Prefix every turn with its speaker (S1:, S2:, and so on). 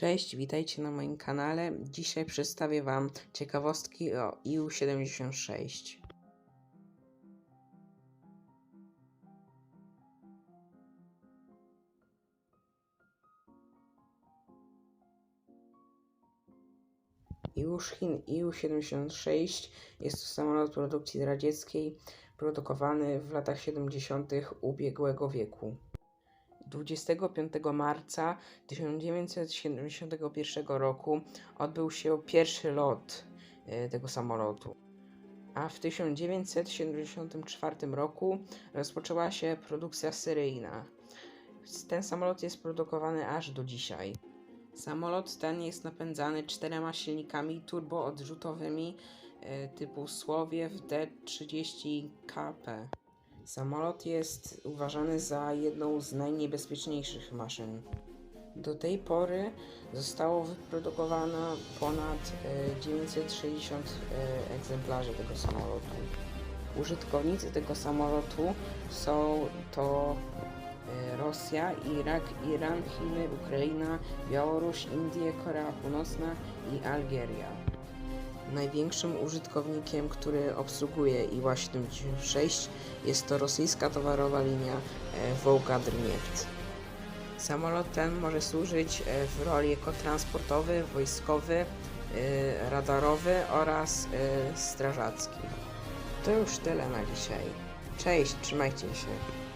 S1: Cześć, witajcie na moim kanale. Dzisiaj przedstawię Wam ciekawostki o IU-76. Iushkin IU-76 jest to samolot produkcji radzieckiej produkowany w latach 70. ubiegłego wieku. 25 marca 1971 roku odbył się pierwszy lot e, tego samolotu, a w 1974 roku rozpoczęła się produkcja seryjna. Ten samolot jest produkowany aż do dzisiaj. Samolot ten jest napędzany czterema silnikami turboodrzutowymi e, typu Słowiew D30KP. Samolot jest uważany za jedną z najniebezpieczniejszych maszyn. Do tej pory zostało wyprodukowane ponad e, 960 e, egzemplarzy tego samolotu. Użytkownicy tego samolotu są to e, Rosja, Irak, Iran, Chiny, Ukraina, Białoruś, Indie, Korea Północna i Algieria. Największym użytkownikiem, który obsługuje IWA-76 jest to rosyjska towarowa linia e, Wołgadr-Nieft. Samolot ten może służyć e, w roli jako transportowy, wojskowy, e, radarowy oraz strażacki. To już tyle na dzisiaj. Cześć, trzymajcie się.